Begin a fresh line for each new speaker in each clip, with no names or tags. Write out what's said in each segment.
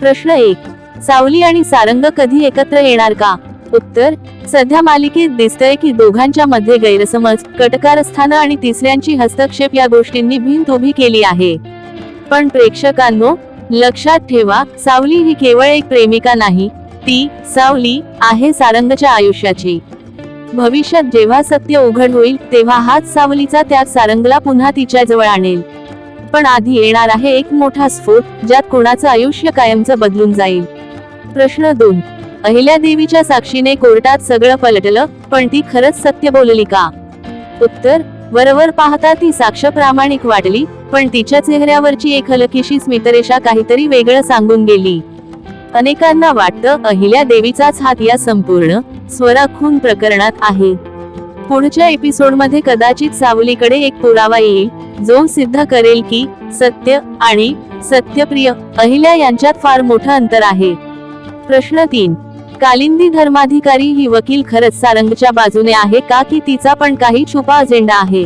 प्रश्न एक. सावली आणि सारंग कधी एकत्र येणार का? उत्तर सध्या मालिकेत दिसतंय की दोघांच्या मध्ये गैरसमज कटकारस्थानं आणि तिसऱ्यांची हस्तक्षेप या गोष्टींनी भिंत उभी केली आहे. पण प्रेक्षकांनो लक्षात ठेवा सावली ही केवळ एक प्रेमिका नाही ती सावली आहे सारंगच्या आयुष्याची. भविष्यात जेव्हा सत्य उघड होईल तेव्हा हाच सावलीचा त्याग सारंगला पुन्हा तिच्या जवळ आणेल. पण आधी येणार आहे एक मोठा स्फोट ज्यात कोणाचं आयुष्य कायमचं बदलून जाईल. प्रश्न दोन. अहिल्या देवीच्या साक्षीने कोर्टात सगळं पलटलं पण ती खरंच सत्य बोलली का? उत्तर. वरवर पाहता ती साक्ष प्रामाणिक वाटली पण तिच्या चेहऱ्यावरची एक हलकीशी स्मितरेषा काहीतरी वेगळं सांगून गेली. अनेकांना वाटतं अहिल्या देवीचाच हात या संपूर्ण स्वरा खून प्रकरणात आहे. पुढच्या एपिसोडमध्ये कदाचित सावलीकडे एक पुरावा येईल जो सिद्ध करेल की सत्य आणि सत्यप्रिय अहिल्या यांच्यात फार मोठं अंतर आहे. प्रश्न तीन. कालिंदी धर्माधिकारी ही वकील खरंच सारंगच्या बाजूने आहे का की तिचा पण काही छुपा अजेंडा आहे?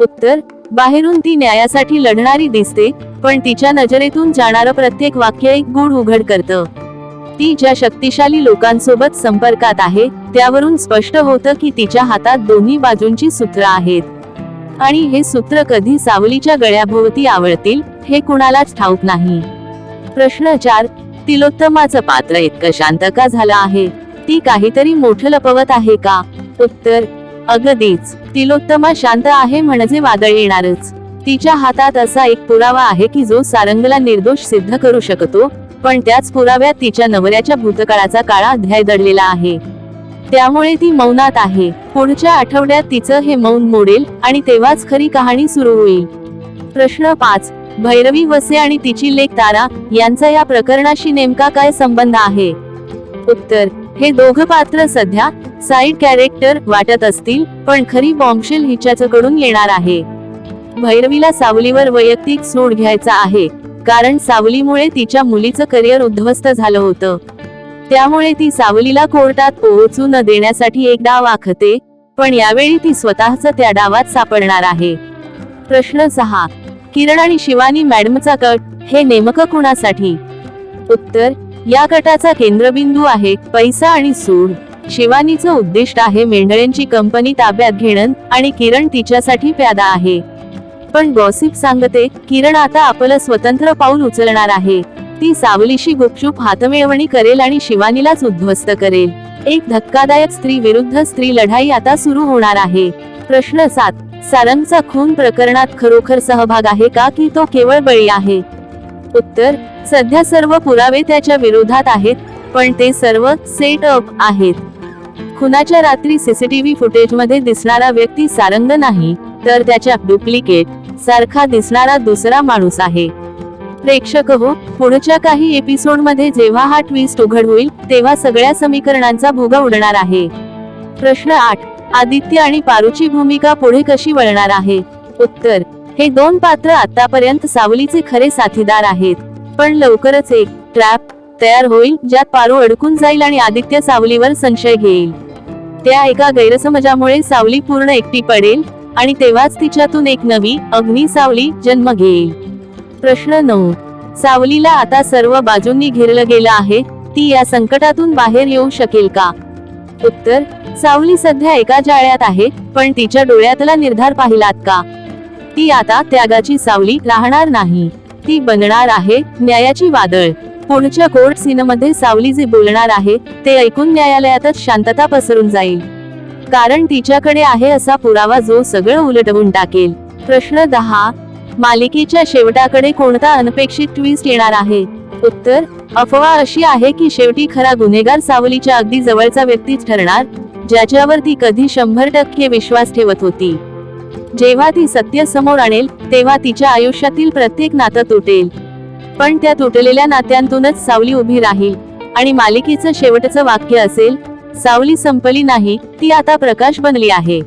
उत्तर. बाहेरून ती न्यायासाठी लढणारी दिसते पण तिच्या नजरेतून जाणारं प्रत्येक वाक्य एक गुण उघड करतं. ती ज्या शक्तिशाली लोकांसोबत संपर्कात आहे त्यावरून स्पष्ट होतं की तिच्या हातात दोन्ही बाजूंची सूत्र आहेत. आणि हे सूत्र कधी सावलीच्या गळ्याभोवती आवळतील हे कुणालाच ठाऊक नाही. प्रश्न चार तिलोत्तमाचं पात्र इतकं शांत का झालं आहे? ती काहीतरी मोठं लपवत आहे का? उत्तर अगदीच तिलोत्तमा शांत आहे म्हणजे वादळ येणारच. तिच्या हातात असा एक पुरावा आहे की जो सारंगला निर्दोष सिद्ध करू शकतो पण त्याच पुराव्यात तिच्या नवऱ्याच्या भूतकाळाचा काळा अध्याय दडलेला आहे. त्यामुळे ती मौनात आहे. पुढच्या आठवड्यात तिचं हे मौन मोडेल आणि तेव्हाच खरी कहाणी सुरू होईल. प्रश्न पाच. भैरवी वसे आणि तिची लेख तारा यांचा या प्रकरणाशी नेमका काय संबंध आहे? उत्तर. हे दोघं पात्र सध्या साईड कॅरेक्टर वाटत असतील पण खरी बॉम्बशेल हिच्याकडून येणार आहे. भैरवीला सावलीवर वैयक्तिक सूड घ्यायचा आहे. कारण सावलीमुळे तिच्या मुलीचं करिअर उद्ध्वस्त झालं होतं. त्यामुळे ती सावलीला कोर्टात पोहोचू न देण्यासाठी एक डाव आखते पण यावेळी ती स्वतःच त्या डावात सापडणार आहे. प्रश्न सहा. किरण आणि शिवानी मॅडमचा कट हे नेमकं कुणासाठी? उत्तर या कटाचा केंद्रबिंदू आहे पैसा आणि सूड. शिवानीचं उद्दिष्ट आहे मेंढळ्यांची कंपनी ताब्यात घेणं आणि किरण तिच्यासाठी प्यादा आहे. पण गॉसिप सांगते किरण आता आपलं स्वतंत्र पाऊल उचलणार आहे. ती सावलीशी गुपचूप हातमिळवणी करेल आणि शिवानीलाच उद्ध्वस्त करेल. एक धक्कादायक स्त्री विरुद्ध स्त्री लढाई आता सुरू होणार आहे. प्रश्न सात सारंगचा खून प्रकरणात खरोखर सहभाग आहे का की तो केवळ बळी आहे? उत्तर सध्या सर्व पुरावे त्याच्या विरोधात आहेत पण ते सर्व सेट अप आहेत. खुनाच्या रात्री सीसीटीव्ही फुटेजमध्ये दिसणारा व्यक्ती सारंग नाही तर त्याच्या डुप्लिकेट सारखा दिसणारा दुसरा माणूस आहे. प्रेक्षक हो पुढच्या काही एपिसोडमध्ये जेव्हा हा ट्विस्ट उघड होईल तेव्हा सगळ्या समीकरणांचा भोगा उडणार आहे. प्रश्न आठ आदित्य आणि पारूची भूमिका पुढे कशी वळणार आहे? उत्तर हे दोन पात्र आतापर्यंत सावलीचे खरे साथीदार आहेत. पण लवकरच एक ट्रॅप तयार होईल ज्यात पारू अडकून जाईल आणि आदित्य सावलीवर संशय घेईल. त्या एका गैरसमजामुळे सावली पूर्ण एकटी पडेल आणि तेव्हाच तिच्यातून एक नवी अग्नी सावली जन्म घेईल. प्रश्न नऊ. सावलीला आता सर्व बाजूंनी घेरलं गेलं आहे ती या संकटातून बाहेर येऊ शकेल का? उत्तर सावली सध्या एका जाळ्यात आहे पण तिच्या डोळ्यातला निर्धार पाहिलात का? ती आता त्यागाची सावली राहणार नाही. ती बनणार आहे न्यायाची वादळ. पुढच्या कोर्ट सीनमध्ये सावली जे बोलणार आहे ते ऐकून न्यायालयातच शांतता पसरून जाईल. कारण तिच्याकडे आहे असा पुरावा जो सगळं उलटवून टाकेल. प्रश्न दहा मालिकेच्या शेवटाकडे कोणता अनपेक्षित ट्विस्ट येणार आहे? उत्तर अफवा अशी आहे की शेवटी खरा गुन्हेगार सावलीच्या अगदी जवळचा व्यक्तीच ठरणार ज्याच्यावर ती कधी शंभर टक्के विश्वास ठेवत होती. जेव्हा ती सत्य समोर आणेल तेव्हा तिच्या आयुष्यातील प्रत्येक नातं तुटेल. पण त्या तुटलेल्या नात्यांतूनच सावली उभी राहील आणि मालिकेचं शेवटचं वाक्य असेल सावली संपली नाही ती आता प्रकाश बनली आहे.